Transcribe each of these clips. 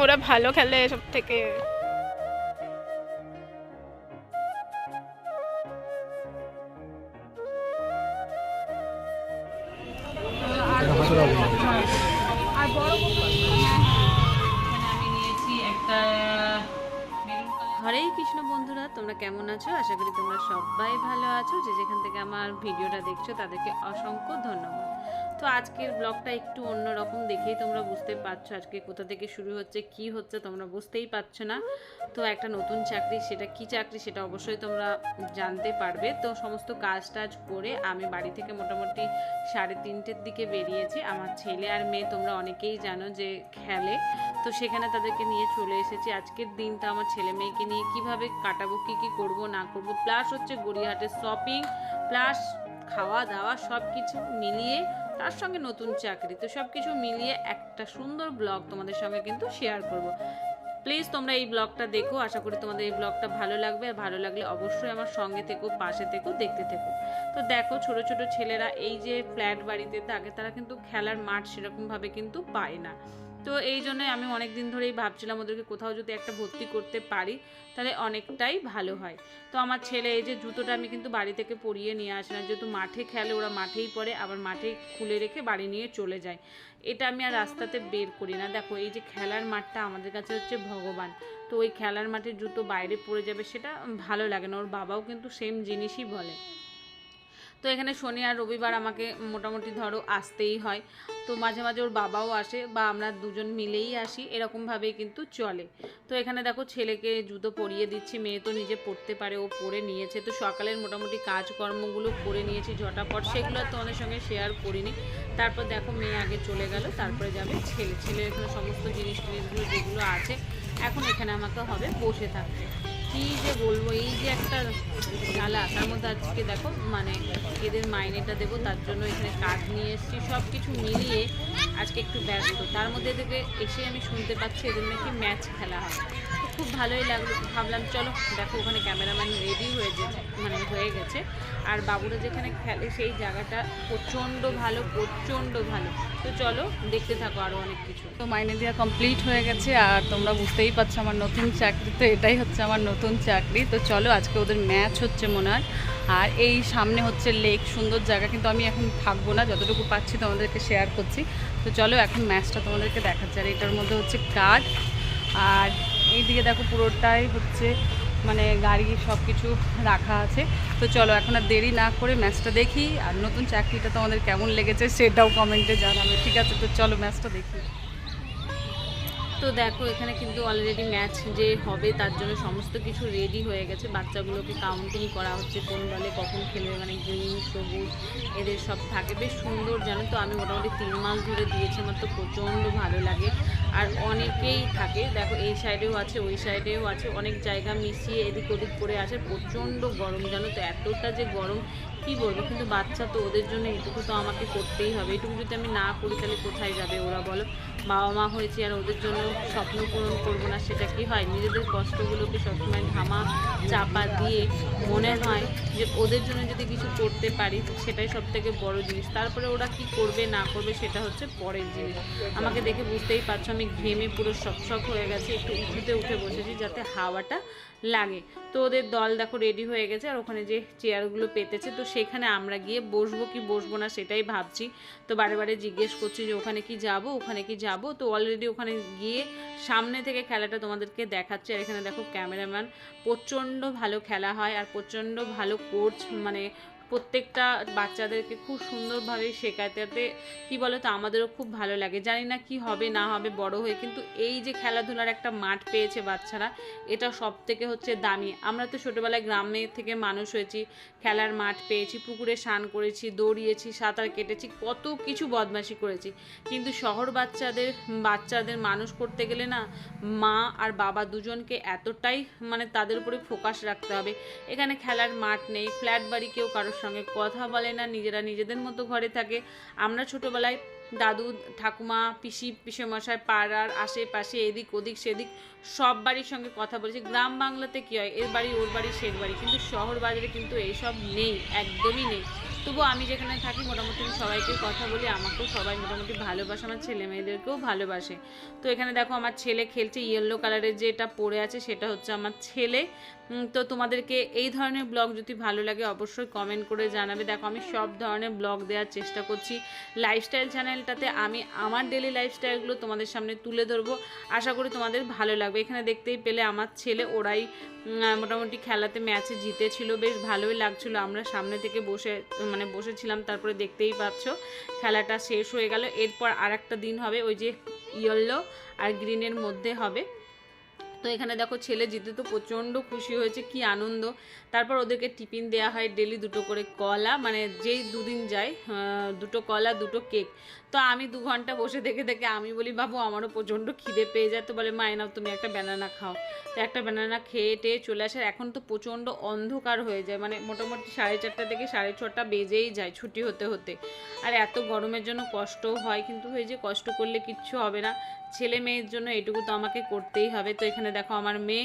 ওরা ভালো খেলে সব থেকে হরেই কৃষ্ণ বন্ধুরা, তোমরা কেমন আছো? আশা করি তোমরা সবাই ভালো আছো। যে যেখান থেকে আমার ভিডিওটা দেখছ, তাদেরকে অসংখ্য ধন্যবাদ। তো আজকের ব্লগটা একটু অন্যরকম দেখেই তোমরা বুঝতে পারছ আজকে কোথা থেকে শুরু হচ্ছে, কি হচ্ছে তোমরা বুঝতেই পারছ না। তো একটা নতুন চাকরি, সেটা কি চাকরি সেটা অবশ্যই তোমরা জানতে পারবে। তো সমস্ত কাজ টাজ করে আমি বাড়ি থেকে মোটামুটি সাড়ে তিনটের দিকে বেরিয়েছি। আমার ছেলে আর মেয়ে তোমরা অনেকেই জানো যে খেলে। তো সেখানে তাদেরকে নিয়ে চলে এসেছি। আজকের দিনটা আমার ছেলে মেয়েকে নিয়ে কীভাবে কাটাবো, কি কি করব, না করব প্লাস হচ্ছে গড়িয়াহাটের শপিং প্লাস খাওয়া দাওয়া সব কিছু মিলিয়ে তার সঙ্গে নতুন চাকরি। তো সব কিছু মিলিয়ে একটা সুন্দর ব্লগ তোমাদের সঙ্গে কিন্তু শেয়ার করব। প্লিজ তোমরা এই ব্লগটা দেখো, আশা করি তোমাদের এই ব্লগটা ভালো লাগবে। আর ভালো লাগলে অবশ্যই আমার সঙ্গে থেকো, পাশে থেকো, দেখতে থেকো। তো দেখো ছোট ছোট ছেলেরা এই যে ফ্ল্যাট বাড়িতে থাকে, তারা কিন্তু খেলার মাঠ সেরকমভাবে কিন্তু পায় না। তো এই জন্যই আমি অনেক দিন ধরেই ভাবছিলাম ওদেরকে কোথাও যদি একটা ভর্তি করতে পারি, তাহলে অনেকটাই ভালো হয়। তো আমার ছেলে এই যে জুতোটা আমি কিন্তু বাড়ি থেকে পরিয়ে নিয়ে আসি না, যেহেতু মাঠে খেলে ওরা মাঠেই পরে, আবার মাঠেই খুলে রেখে বাড়ি নিয়ে চলে যায়। এটা আমি আর রাস্তাতে বের করি না। দেখো, এই যে খেলার মাঠটা আমাদের কাছে হচ্ছে ভগবান। তো ওই খেলার মাঠের জুতো বাইরে পড়ে যাবে, সেটা ভালো লাগে না। ওর বাবাও কিন্তু সেম জিনিসই বলে। তো এখানে শনি আর রবিবার আমাকে মোটামুটি ধরো আসতেই হয়। তো মাঝে মাঝে ওর বাবাও আসে বা আমরা দুজন মিলেই আসি, এরকমভাবেই কিন্তু চলে। তো এখানে দেখো ছেলেকে জুতো পরিয়ে দিচ্ছি, মেয়ে তো নিজে পড়তে পারে, ও পরে নিয়েছে। তো সকালের মোটামুটি কাজকর্মগুলো করে নিয়েছি ঝটাপট, সেগুলো তোমাদের সঙ্গে শেয়ার করিনি। তারপর দেখো মেয়ে আগে চলে গেল, তারপরে যাবে ছেলে। ছেলের এখানে সমস্ত জিনিস টিনিসগুলো যেগুলো আছে এখন এখানে আমাকে হবে, বসে থাকতে। কী যে বলব, এই যে একটা জ্বালা, তার মধ্যে আজকে দেখো মানে এদের মাইনেটা দেবো, তার জন্য এখানে কাজ নিয়ে এসেছি সব কিছু মিলিয়ে আজকে একটু ব্যস্ত। তার মধ্যে এদেরকে এসে আমি শুনতে পাচ্ছি এদের নাকি ম্যাচ খেলা হয় খুব ভালোই লাগল। ভাবলাম, চলো দেখো ওখানে ক্যামেরাম্যান রেডি হয়ে গেছে মানে হয়ে গেছে। আর বাবুরা যেখানে খেলে সেই জায়গাটা প্রচণ্ড ভালো প্রচণ্ড ভালো। তো চলো দেখতে থাকো আরও অনেক কিছু। তো মাইনে দেওয়া কমপ্লিট হয়ে গেছে, আর তোমরা বুঝতেই পারছ আমার নতুন চাকরি, তো এটাই হচ্ছে আমার নতুন চাকরি। তো চলো আজকে ওদের ম্যাচ হচ্ছে মনে হয় আর এই সামনে হচ্ছে লেক সুন্দর জায়গা। কিন্তু আমি এখন থাকব না, যতটুকু পাচ্ছি তোমাদেরকে শেয়ার করছি। তো চলো এখন ম্যাচটা তোমাদেরকে দেখাচ্ছি, আর এটার মধ্যে হচ্ছে কার্ড আর এইদিকে দেখো পুরোটাই হচ্ছে মানে গাড়ি সব কিছু রাখা আছে। তো চলো এখন আর দেরি না করে ম্যাচটা দেখি, আর নতুন চাকরিটা তোমাদের কেমন লেগেছে সেটাও কমেন্টে জানাবে, ঠিক আছে? তো চলো ম্যাচটা দেখি। তো দেখো এখানে কিন্তু অলরেডি ম্যাচ যে হবে তার জন্য সমস্ত কিছু রেডি হয়ে গেছে। বাচ্চাগুলোকে কাউন্টিং করা হচ্ছে কোন দলে কখন খেলবে মানে গ্রিন সবুজ, এদের সব থাকে। বেশ সুন্দর জানো তো, আমি মোটামুটি তিন মাস ধরে দিয়েছি, আমার তো প্রচণ্ড ভালো লাগে। আর অনেকেই থাকে, দেখো এই সাইডেও আছে, ওই সাইডেও আছে, অনেক জায়গা মিশিয়ে এদিক ওদিক করে আসে, প্রচণ্ড গরম জানো তো, এতটা যে গরম কি বলব? কিন্তু বাচ্চা তো ওদের জন্য এটুকু তো আমাকে করতেই হবে। এটুকু যদি আমি না করি, তাহলে কোথায় যাবে ওরা বলো? বাবা মা হয়েছে আর ওদের জন্য স্বপ্ন পূরণ করব না, সেটা কি হয়? নিজেদের কষ্টগুলোকে সবসময় ধামা চাপা দিয়ে মনে হয় যে ওদের জন্য যদি কিছু করতে পারি, সেটাই সব থেকে বড় জিনিস। তারপরে ওরা কি করবে, না করবে, সেটা হচ্ছে পরের জিনিস। আমাকে দেখে বুঝতেই পারছ, আমি ঘেমে পুরো শক হয়ে গেছে, একটু উঁচুতে উঠে বসেছি যাতে হাওয়াটা লাগে। তো ওদের দল দেখো রেডি হয়ে গেছে, আর ওখানে যে চেয়ারগুলো পেতেছে, তো সেখানে আমরা গিয়ে বসবো কি বসবো না সেটাই ভাবছি। তো বারে বারে জিজ্ঞেস করছি যে, ওখানে কি যাব? ওখানে কি যাব? তো অলরেডি ওখানে গিয়ে সামনে থেকে খেলাটা তোমাদেরকে দেখাচ্ছে। আর এখানে দেখো ক্যামেরাম্যান প্রচণ্ড ভালো খেলা হয় আর প্রচণ্ড ভালো কোচ মানে প্রত্যেকটা বাচ্চাদেরকে খুব সুন্দরভাবে শেখাতে কী বলো তো আমাদেরও খুব ভালো লাগে। জানি না কি হবে, না হবে, বড় হয়ে কিন্তু এই যে খেলাধুলার একটা মাঠ পেয়েছে বাচ্চারা, এটা সব থেকে হচ্ছে দামি। আমরা তো ছোটোবেলায় গ্রামে থেকে মানুষ হয়েছি, খেলার মাঠ পেয়েছি, পুকুরে স্নান করেছি, দৌড়িয়েছি, সাঁতার কেটেছি, কত কিছু বদমাশি করেছি। কিন্তু শহর বাচ্চাদের বাচ্চাদের মানুষ করতে গেলে না, মা আর বাবা দুজনকে এতটাই মানে তাদের উপরে ফোকাস রাখতে হবে। এখানে খেলার মাঠ নেই, ফ্ল্যাট বাড়ি কেউ কারোর সঙ্গে কথা বলে না, নিজেরা নিজেদের মতো ঘরে থাকে। আমরা ছোটোবেলায় দাদু, ঠাকুমা, পিসি, পিসেমশাই, পাড়ার আশেপাশে এদিক ওদিক সেদিক সব বাড়ির সঙ্গে কথা বলেছি। গ্রাম বাংলাতে কী হয়, এর বাড়ি, ওর বাড়ি, সের বাড়ি, কিন্তু শহর বাজারে কিন্তু এইসব নেই, একদমই নেই। তবু আমি যেখানে থাকি মোটামুটি সবাইকে কথা বলি, আমাকেও সবাই মোটামুটি ভালোবাসে, আমার ছেলে মেয়েদেরকেও ভালোবাসে। তো এখানে দেখো আমার ছেলে খেলছে ইয়েলো কালারের যেটা পড়ে আছে সেটা হচ্ছে আমার ছেলে। তো তোমাদেরকে এই ধরনের ব্লগ যদি ভালো লাগে অবশ্যই কমেন্ট করে জানাবে। দেখো আমি সব ধরনের ব্লগ দেওয়ার চেষ্টা করছি। লাইফস্টাইল চ্যানেলটাতে আমি আমার ডেলি লাইফস্টাইলগুলো তোমাদের সামনে তুলে ধরবো। আশা করি তোমাদের ভালো লাগবে। এখানে দেখতেই পেলে আমার ছেলে ওরাই মোটামুটি খেলাতে ম্যাচে জিতেছিল, বেশ ভালোই লাগছিল। আমরা সামনে থেকে বসে মানে বসেছিলাম, তারপরে দেখতেই পাচ্ছ, খেলাটা শেষ হয়ে গেল। এরপর আর দিন হবে, ওই যে ইয়েলো আর গ্রিনের মধ্যে হবে। তো এখানে দেখো ছেলে জিতে তো প্রচণ্ড খুশি হয়েছে, কি আনন্দ। তারপর ওদেরকে টিফিন দেওয়া হয় ডেলি দুটো করে কলা মানে যেই দুদিন যায় দুটো কলা, দুটো কেক। তো আমি দু ঘণ্টা বসে দেখে দেখে আমি বলি, বাবু, আমারও প্রচণ্ড খিদে পেয়ে যায়। তো বলে, মা নাও, তুমি একটা ব্যানানা খাও। তো একটা ব্যানানা খেয়ে টেয়ে চলে আসে। এখন তো প্রচণ্ড অন্ধকার হয়ে যায় মানে মোটামুটি সাড়ে চারটা থেকে সাড়ে ছটা বেজেই যায় ছুটি হতে হতে। আর এত গরমের জন্য কষ্টও হয়, কিন্তু হয়ে যে কষ্ট করলে কিচ্ছু হবে না। ছেলে মেয়ের জন্য এটুকু তো আমাকে করতেই হবে। তো এখানে দেখো আমার মেয়ে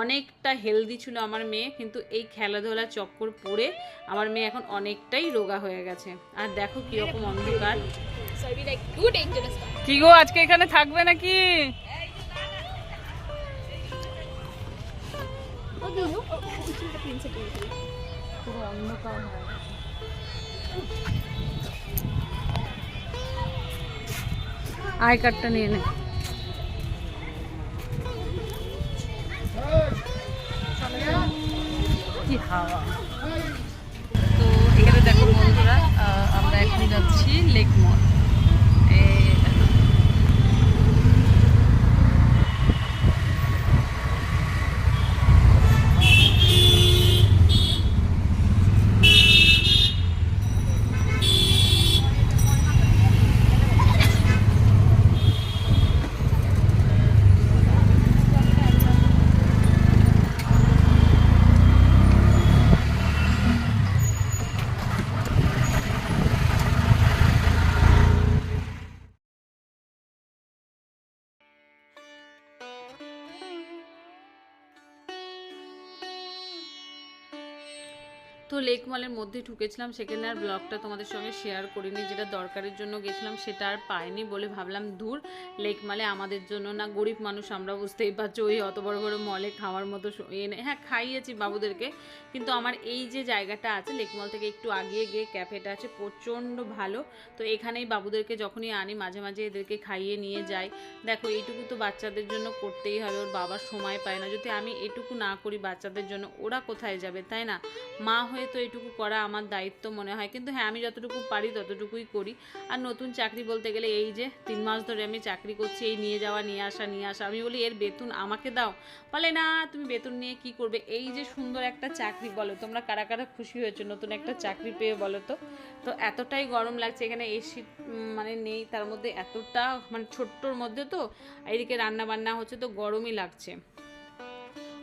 অনেকটা হেলদি ছিল আমার মেয়ে, কিন্তু এই খেলাধুলা চক্কর পড়ে আমার মেয়ে এখন অনেকটাই রোগা হয়ে গেছে। আর দেখো কীরকম অন্ধকার. কি গো, আজকে এখানে থাকবে নাকি? আই কার্ডটা নিয়ে নে। কি হাওয়া? তো এখানে দেখো বন্ধুরা আমরা এখন যাচ্ছি লেক মল এই তো লেক মলের মধ্যে ঢুকেছিলাম, সেখানে আর ব্লগটা তোমাদের সঙ্গে শেয়ার করিনি। যেটা দরকারের জন্য গেছিলাম, সেটা আর পাইনি বলে ভাবলাম, দূর লেক মলে আমাদের জন্য না, গরিব মানুষ আমরা বুঝতেই পারছ, ওই অত বড় বড় মলে খাওয়ার মতো এ নেই। হ্যাঁ খাইয়েছি বাবুদেরকে, কিন্তু আমার এই যে জায়গাটা আছে লেক মল থেকে একটু আগিয়ে গিয়ে ক্যাফেটা আছে, প্রচণ্ড ভালো। তো এখানেই বাবুদেরকে যখনই আনি, মাঝে মাঝে এদেরকে খাইয়ে নিয়ে যাই। দেখো, এইটুকু তো বাচ্চাদের জন্য করতেই হবে, ওর বাবার সময় পায় না। যদি আমি এটুকু না করি বাচ্চাদের জন্য, ওরা কোথায় যাবে, তাই না? মা হয়ে তো এটুকু করা আমার দায়িত্ব মনে হয়, কিন্তু হ্যাঁ আমি যতটুকু পারি ততটুকুই করি। আর নতুন চাকরি বলতে গেলে এই যে তিন মাস ধরে আমি চাকরি করছি, এই নিয়ে যাওয়া, নিয়ে আসা নিয়ে আসা। আমি বলি, এর বেতন আমাকে দাও। বলে, না, তুমি বেতন নিয়ে কি করবে? এই যে সুন্দর একটা চাকরি বলো, তোমরা কারা কারা খুশি হয়েছো, নতুন একটা চাকরি পেয়ে বলো তো। তো এতটাই গরম লাগছে, এখানে এসি মানে নেই, তার মধ্যে এতটা মানে ছোট্টর মধ্যে তো এইদিকে রান্না বান্না হচ্ছে, তো গরমই লাগছে।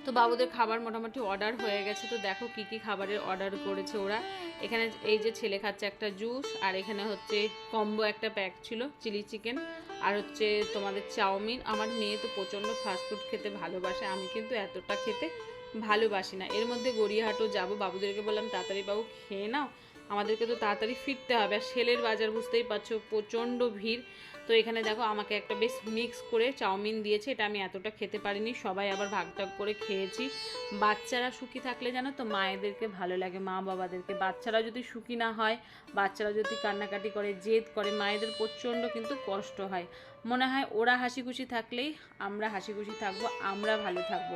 তো বাবুদের খাবার মোটামুটি অর্ডার হয়ে গেছে, তো দেখো কি কি খাবারের অর্ডার করেছে ওরা। এখানে এই যে ছেলে খাচ্ছে একটা জুস আর এখানে হচ্ছে কম্বো একটা প্যাক ছিল চিলি চিকেন আর হচ্ছে তোমাদের চাউমিন। আমার মেয়ে তো প্রচণ্ড ফাস্টফুড খেতে ভালোবাসে, আমি কিন্তু এতটা খেতে ভালোবাসি না। এর মধ্যে গড়িয়াহাটও যাব, বাবুদেরকে বললাম, তাড়াতাড়ি বাবু, খেয়ে নাও। আমাদেরকে তো তাড়াতাড়ি ফিরতে হবে, আর সেলের বাজার বুঝতেই পারছ, প্রচণ্ড ভিড়। তো এখানে দেখো আমাকে একটা বেশ মিক্স করে চাউমিন দিয়েছে, এটা আমি এতটা খেতে পারিনি, সবাই আবার ভাগ টাগ করে খেয়েছি। বাচ্চারা সুখী থাকলে জানো তো মায়েদেরকে ভালো লাগে, মা বাবাদেরকে। বাচ্চারা যদি সুখী না হয়, বাচ্চারা যদি কান্নাকাটি করে, জেদ করে, মায়েদের প্রচণ্ড কিন্তু কষ্ট হয়। মনে হয় ওরা হাসি খুশি থাকলেই আমরা হাসি খুশি থাকব, আমরা ভালো থাকব।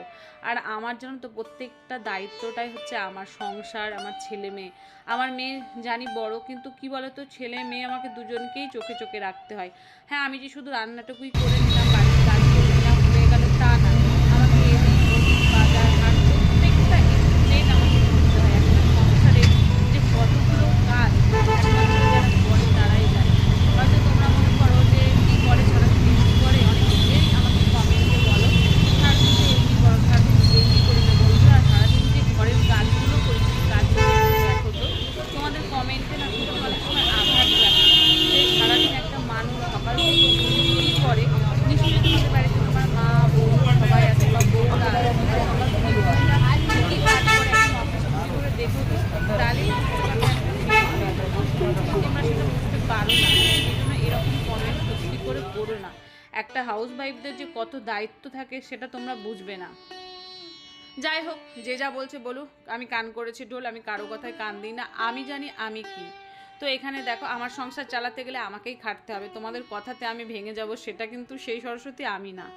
আর আমার জন্য তো প্রত্যেকটা দায়িত্বটাই হচ্ছে আমার সংসার, আমার ছেলে মেয়ে। আমার মেয়ে জানি বড়, কিন্তু কি বলতো, ছেলে মেয়ে আমাকে দুজনকেই চোখে চোখে রাখতে হয়। হ্যাঁ আমি যে শুধু রান্নাটুকুই করে নিলাম বাড়ির কাজ করে নিলাম হয়ে গেল তা না আমাকে এদিক ওদিক বাজার হাট প্রত্যেকটা এক্সপ্লেন আমাকে করতে হয় একটা সংসারে যে কতগুলো কাজ একমাত্র যারা করে তারাই জানে হয়তো তোমরা মনে করো যে কী করে সারাদিন কি করে অনেকেই আমাকে কমেন্টে বলো সারাদিন যে এই কী করো সারাদিন এই কী করি না বন্ধুরা সারাদিন যে ঘরের কাজগুলো করি সেই কাজগুলো একটু দেখো তো তোমাদের কমেন্টে না খুব অনেক সময় আঘাত লাগে যে সারাদিন একটা মানুষ সকাল থেকে কী করে নিশ্চয়ই তোমাদের ওয়াইফদের যে কত দায়িত্ব থাকে, সেটা তোমরা বুঝবে না। যাই হোক, যে যা বলছে বলুক, আমি কান করেছি ঢোল, আমি কারও কথায় কান দিই না, আমি জানি আমি কি। তো এখানে দেখো, আমার সংসার চালাতে গেলে আমাকেই খাটতে হবে, তোমাদের কথাতে আমি ভেঙে যাব, সেটা কিন্তু সেই সরস্বতী আমি না।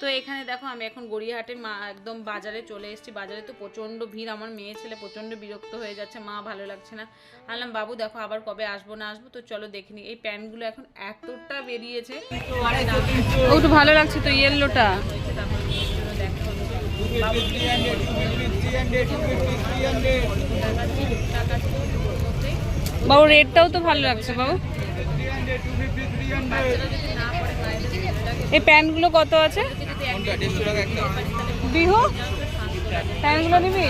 তো এখানে দেখো আমি এখন গড়িয়াহাটে মা একদম বাজারে চলে এসেছি। বাজারে তো প্রচণ্ড ভিড়, আমার মেয়ে ছেলে প্রচণ্ড বিরক্ত হয়ে যাচ্ছে, মা ভালো লাগছে না। আনলাম বাবু, দেখো আবার কবে আসব না আসব? তো চলো দেখিনি এই প্যান্টগুলো এখন এতটা বেরিয়েছে। ও তো ভালো লাগছে তো ইয়েলোটা বাবু রেডটাও তো ভালো লাগছে, বাবু। এই প্যান্টগুলো কত আছে? বিহু? প্যান্টগুলো নিবি?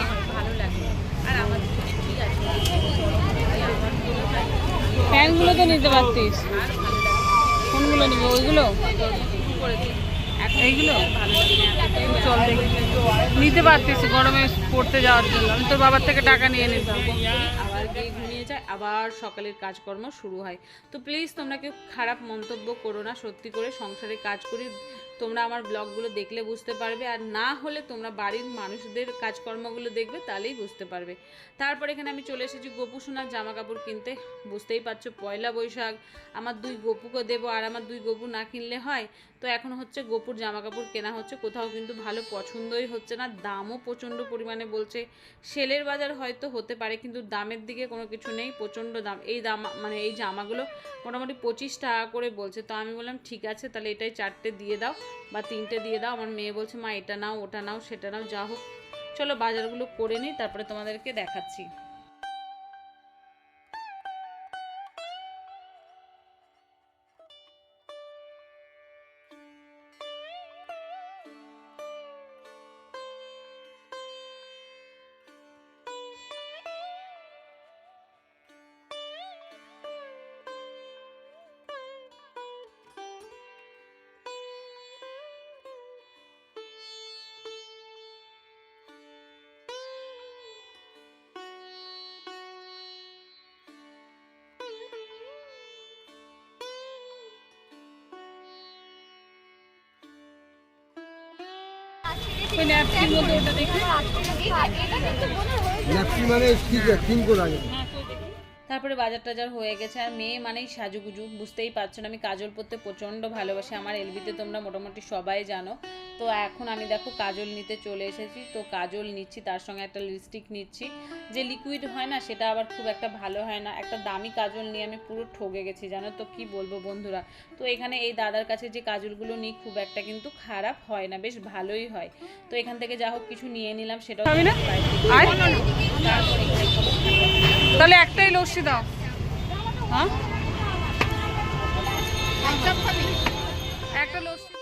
আমাদের তো নিতে পারতিস। কোনগুলো নিবি, ওইগুলো? এইগুলো? নিতে পারতিস গরমে পড়তে যাওয়ার জন্য। আমি তোর বাবার থেকে টাকা নিয়ে নিতাম আবার গিয়ে ঘুমিয়ে যায়, আবার সকালের কাজকর্ম শুরু হয়। তো প্লিজ তোমরা কেউ খারাপ মন্তব্য করো না, সত্যি করে সংসারে কাজ করি। তোমরা আমার ব্লগগুলো দেখলে বুঝতে পারবে, আর না হলে তোমরা বাড়ির মানুষদের কাজকর্মগুলো দেখবে তাহলেই বুঝতে পারবে। তারপর এখানে আমি চলে এসেছি গোপু সোনার জামা কাপড় কিনতে। বুঝতেই পারছ, পয়লা বৈশাখ, আমার দুই গোপুকে দেবো আর আমার দুই গোপু না কিনলে হয়? তো এখন হচ্ছে গোপুর জামা কাপড় কেনা হচ্ছে, কোথাও কিন্তু ভালো পছন্দই হচ্ছে না, দামও প্রচণ্ড পরিমাণে বলছে। সেলের বাজার হয়তো হতে পারে, কিন্তু দামের দিকে কোনো কিছু নেই, প্রচণ্ড দাম। এই দাম মানে এই জামাগুলো মোটামুটি পঁচিশ টাকা করে বলছে। তো আমি বললাম, ঠিক আছে, তাহলে এটাই চারটে দিয়ে দাও। বা তিনটে দিয়ে দাও, আমার মেয়ে বলছে, মা, এটা নাও, ওটা নাও, সেটা নাও, যা হোক। চলো বাজারগুলো করে নিই, তারপরে তোমাদেরকে দেখাচ্ছি। ন্যাপকিন মতো ওটা দেখি। এটা কিন্তু মনে ঠিক আছে লাগে করে আগে। তারপরে বাজার টাজার হয়ে গেছে। আর মেয়ে মানেই সাজুগুজু বুঝতেই পারছ না। আমি কাজল পরতে প্রচণ্ড ভালোবাসি। আমার এলবিতে তোমরা মোটামুটি সবাই জানো। তো এখন আমি দেখো কাজল নিতে চলে এসেছি। তো কাজল নিচ্ছি তার সঙ্গে একটা লিপস্টিক নিচ্ছি। যে লিকুইড হয় না সেটা আবার খুব একটা ভালো হয় না। একটা দামি কাজল নিয়ে আমি পুরো ঠকে গেছি জানো তো কি বলব বন্ধুরা? তো এখানে এই দাদার কাছে যে কাজলগুলো নিই খুব একটা কিন্তু খারাপ হয় না বেশ ভালোই হয়। তো এখান থেকে যা হোক কিছু নিয়ে নিলাম সেটাও তাহলে একটাই লস্যি দাও। হ্যাঁ? একটা লস্যি।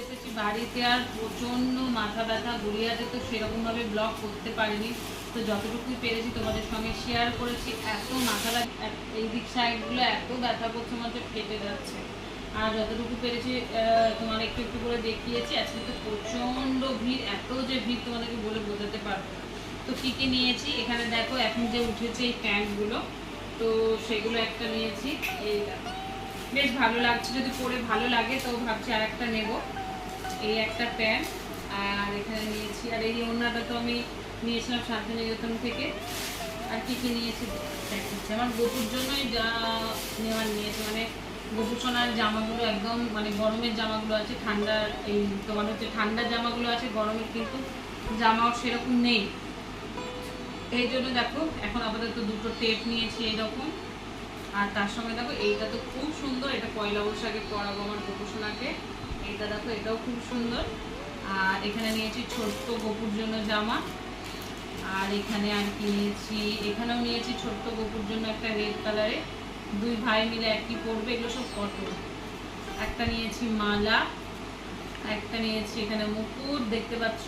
এসেছি বাড়িতে আর প্রচণ্ড মাথা ব্যথা গড়িয়াতে তো সেরকম ভাবে ব্লগ করতে পারিনি। তো যতটুকুই পেরেছি তোমাদের সঙ্গে শেয়ার করেছি, এত মাথা ব্যথা এই দিক সাইডগুলো এত ব্যথা করছে হচ্ছে ফেটে যাচ্ছে। আর যতটুকু পেরেছি তোমার একটু একটু করে দেখিয়েছি, আজকে তো প্রচণ্ড ভিড়, এত যে ভিড় তোমাদেরকে বলে বোঝাতে পারব তো কী কী নিয়েছি? এখানে দেখো এখন যে উঠেছে এই প্যান্টগুলো তো সেগুলো একটা নিয়েছি, এই বেশ ভালো লাগছে, যদি পরে ভালো লাগে তো ভাবছি আর একটা নেব। এই একটা প্যান্ট, আর এখানে নিয়েছি, আর এই ওড়নাটা তো আমি নিয়েছিলাম শান্তিনিকেতন থেকে। আর কি কি নিয়েছি? দেখাচ্ছি আমার গোপুর জন্যই যা নেওয়ার নিয়েছি মানে গোপুর সোনার জামাগুলো একদম মানে গরমের জামাগুলো আছে ঠান্ডার এই তোমার হচ্ছে ঠান্ডার জামাগুলো আছে গরমের কিন্তু জামাও সেরকম নেই। এই জন্য দেখো, এখন আপাতত দুটো টেপ নিয়েছি এইরকম। আর তার সঙ্গে দেখো, এইটা তো খুব সুন্দর, এটা পয়লা বৈশাখে পরাবো আমার গোপুসোনাকে এইটা দেখো, এটাও খুব সুন্দর। আর এখানে নিয়েছি ছোট্ট গোপুর জন্য জামা। আর এখানে আর কি নিয়েছি, এখানেও নিয়েছি ছোট্ট গোপুর জন্য একটা রেড কালারে দুই ভাই মিলে একটি পরবে, এগুলো সব কটন একটা নিয়েছি মালা, একটা নিয়েছি এখানে মুকুট, দেখতে পাচ্ছ?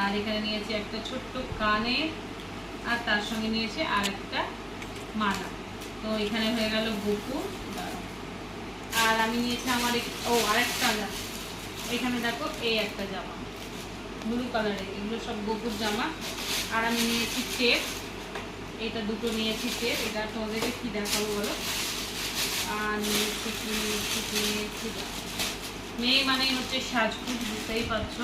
আর এখানে নিয়েছি একটা ছোট্ট কানে, আর তার সঙ্গে নিয়েছি আর একটা মালা। তো এখানে হয়ে গেল গোপু আর আমি নিয়েছি আমার ও, আরেকটা না এখানে দেখো, এই একটা জামা। ব্লু কালারের এগুলো সব গোপুর জামা। আর আমি নিয়েছি টেপ এটা দুটো নিয়েছি টেপ এটা তোমাদেরকে কী দেখাবো বলো? আর নিয়েছি কি নিয়েছি কি নিয়েছি মেয়ে মানে হচ্ছে সাজগুজ, বুঝতেই পারছ।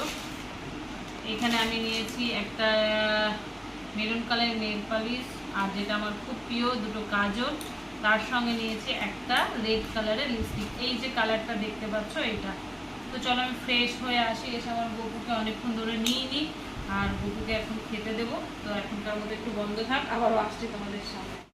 এখানে আমি নিয়েছি একটা মেরুন কালারের নেল পালিশ। আর যেটা আমার খুব প্রিয়, দুটো কাজল তার সঙ্গে নিয়েছি একটা রেড কালারের লিপস্টিক এই যে কালারটা দেখতে পাচ্ছ এটা তো চলো আমি ফ্রেশ হয়ে আসি, এসে আমার বপুকে অনেকক্ষণ ধরে নিয়ে নিই আর বপুকে এখন খেতে দেবো। তো এখনকার মধ্যে একটু বন্ধ থাক, আবারও আসছি তোমাদের সামনে।